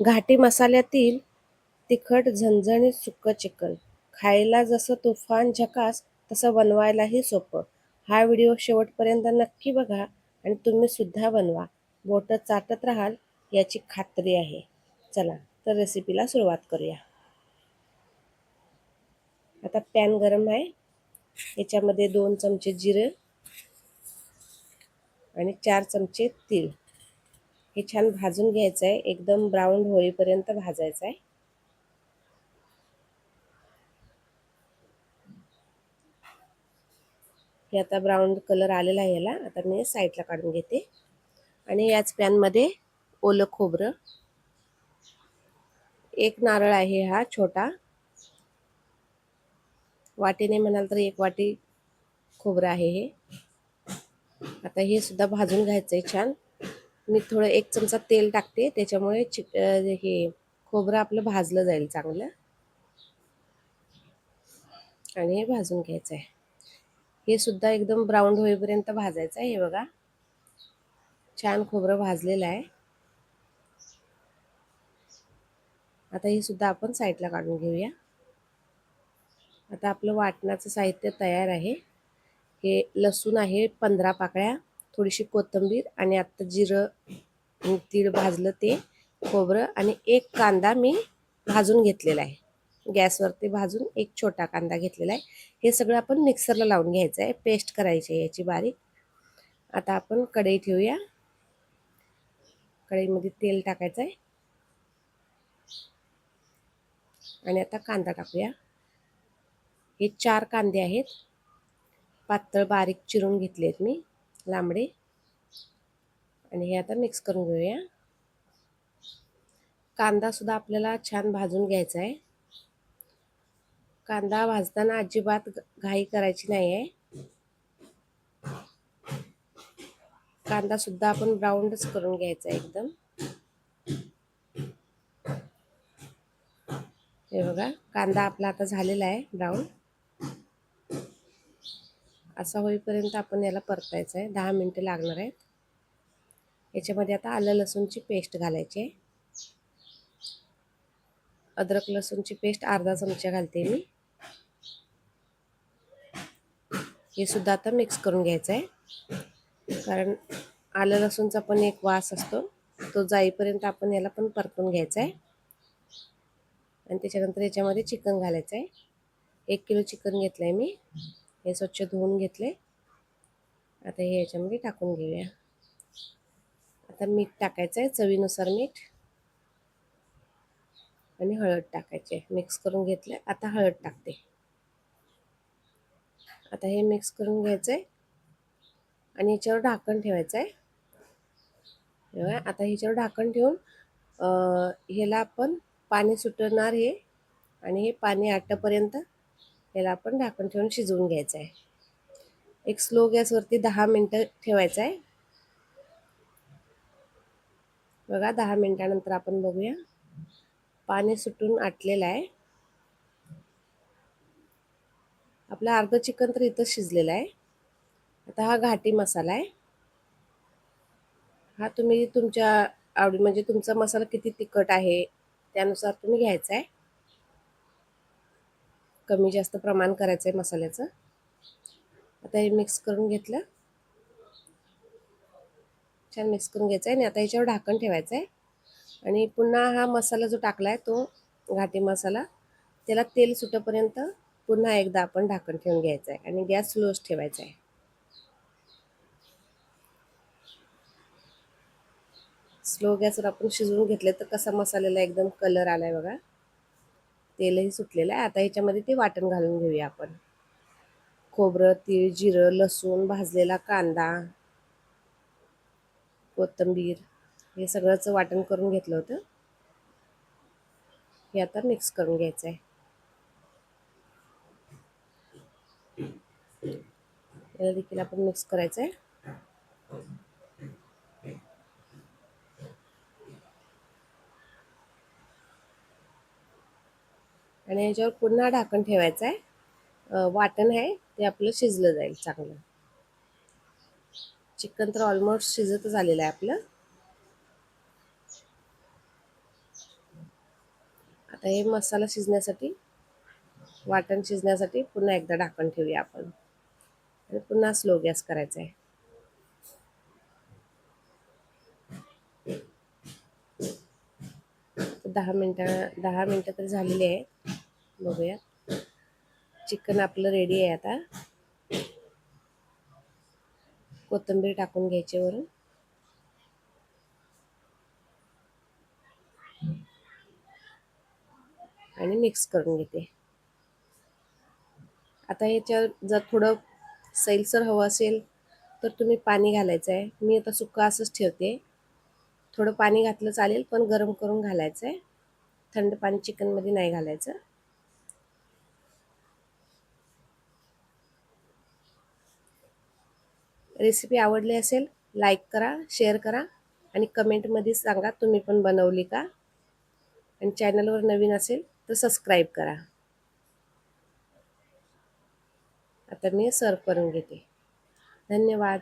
घाटी मसाल्यातील तिखट झणझणीत सुक्क चिकन. खायला जसं तुफान झकास तसं बनवायलाही सोपं. हा व्हिडिओ शेवटपर्यंत नक्की बघा आणि तुम्ही सुद्धा बनवा. बोटं चाटत राहाल याची खात्री आहे. चला तर रेसिपीला सुरुवात करूया. आता पॅन गरम आहे. याच्यामध्ये दोन चमचे जिरे आणि चार चमचे तीळ. हे छान भाजून घ्यायचं आहे एकदम ब्राऊन होईपर्यंत भाजायचं आहे हे आता ब्राऊन कलर आलेला आहे याला. आता मी साईडला काढून घेते. आणि याच पॅनमध्ये ओलं खोबरं. एक नारळ आहे हा छोटा. वाटीने म्हणाल तर एक वाटी खोबरं आहे हे. आता हे सुद्धा भाजून घ्यायचं आहे छान. मी थोडं एक चमचा तेल टाकते त्याच्यामुळे चिक हे खोबरं आपलं भाजलं जाईल चांगलं. आणि हे भाजून घ्यायचं आहे हे सुद्धा एकदम ब्राऊन होईपर्यंत भाजायचं आहे हे बघा. छान खोबरं भाजलेलं आहे. आता हे सुद्धा आपण साईडला काढून घेऊया. आता आपलं वाटणाचं साहित्य तयार आहे. हे लसूण आहे पंधरा पाकळ्या. थोडीशी कोथिंबीर आणि आत्ता जिरं तीळ भाजलं ते खोबरं आणि एक कांदा मी भाजून घेतलेला आहे. गॅसवरती भाजून एक छोटा कांदा घेतलेला आहे. हे सगळं आपण मिक्सरला लावून घ्यायचं आहे. पेस्ट करायची आहे याची बारीक. आता आपण कढई ठेवूया. कढईमध्ये तेल टाकायचं आहे. आणि आता कांदा टाकूया. हे चार कांदे आहेत. पातळ बारीक चिरून घेतले आहेत मी. लांबडे. आणि हे आता मिक्स करून घेऊया. कांदासुद्धा आपल्याला छान भाजून घ्यायचा आहे. कांदा भाजताना अजिबात घाई करायची नाही आहे. कांदा सुद्धा आपण ब्राऊनच करून घ्यायचा एकदम. हे बघा कांदा आपला आता झालेला आहे ब्राऊन असा होईपर्यंत आपण याला परतायचं आहे दहा मिनटं लागणार आहेत. याच्यामध्ये आता आलं लसूणची पेस्ट घालायची आहे. अद्रक लसूणची पेस्ट अर्धा चमचा घालते मी. हे सुद्धा आता मिक्स करून घ्यायचं आहे कारण आलं लसूणचा पण एक वास असतो. तो जाईपर्यंत आपण याला पण परतून घ्यायचा आहे आणि त्याच्यानंतर याच्यामध्ये चिकन घालायचं आहे एक किलो चिकन घेतलं आहे मी. हे स्वच्छ धुवून घेतले. आता हे याच्यामध्ये टाकून घेऊया. आता मीठ टाकायचं आहे चवीनुसार मीठ. आणि हळद टाकायचे मिक्स करून घेतले आता हळद टाकते. आता हे मिक्स करून घ्यायचं आहे आणि याच्यावर ढाकण ठेवायचं आहे आता ह्याच्यावर ढाकण ठेवून ह्याला आपण पाणी सुटणार हे. आणि हे पाणी आटपर्यंत याला आपण ढाकण ठेवून शिजवून घ्यायचं आहे. एक स्लो गॅसवरती दहा मिनटं ठेवायचं आहे. बघा दहा मिनटानंतर आपण बघूया. पाणी सुटून आटलेलं आहे. आपलं अर्ध चिकन तर इथं शिजलेलं आहे. आता हा घाटी मसाला आहे. हा तुम्ही तुमच्या आवडी म्हणजे तुमचा मसाला किती तिखट आहे त्यानुसार तुम्ही घ्यायचा आहे. कमी जास्त प्रमाण करायचं आहे मसाल्याचं. आता हे मिक्स करून घेतलं. छान मिक्स करून घ्यायचं आहे आणि आता याच्यावर ढाकण ठेवायचं आहे आणि पुन्हा हा मसाला जो टाकला आहे तो घाटी मसाला त्याला तेल सुटेपर्यंत पुन्हा एकदा आपण ढाकण ठेवून घ्यायचं आहे आणि गॅस स्लोच ठेवायचा आहे स्लो गॅसवर आपण शिजवून घेतले तर कसा मसाल्याला एकदम कलर आला आहे बघा. तेलही सुटलेलं आहे. आता ह्याच्यामध्ये ते वाटण घालून घेऊया आपण. खोबरं तीळ जिरं लसूण भाजलेला कांदा कोथिंबीर हे सगळंच वाटण करून घेतलं होतं. हे आता मिक्स करून घ्यायचं आहे याला देखील आपण मिक्स करायचं आहे आणि याच्यावर पुन्हा ढाकण ठेवायचं आहे वाटण आहे ते आपलं शिजलं जाईल चांगलं. चिकन तर ऑलमोस्ट शिजतच आलेलं आहे आपलं. आता हे मसाला शिजण्यासाठी वाटण शिजण्यासाठी पुन्हा एकदा ढाकण ठेवूया आपण. आणि पुन्हा स्लो गॅस करायचा आहे दहा मिनटं दहा मिनटं तर झालेली आहे बघूया. चिकन आपलं रेडी आहे आता. कोथिंबीर टाकून घ्यायची वरून. आणि मिक्स करून घेते. आता याच्यावर जर थोडं सैलसर हवं असेल तर तुम्ही पाणी घालायचं आहे मी आता सुक्का असंच ठेवते. थोडं पाणी घातलं चालेल पण गरम करून घालायचं आहे थंड पाणी चिकनमध्ये नाही घालायचं. रेसिपी आवडली असेल लाईक करा शेअर करा आणि कमेंटमध्ये सांगा तुम्ही पण बनवली का? आणि चॅनलवर नवीन असेल तर सबस्क्राईब करा. आता मी सर्व करून घेते. धन्यवाद.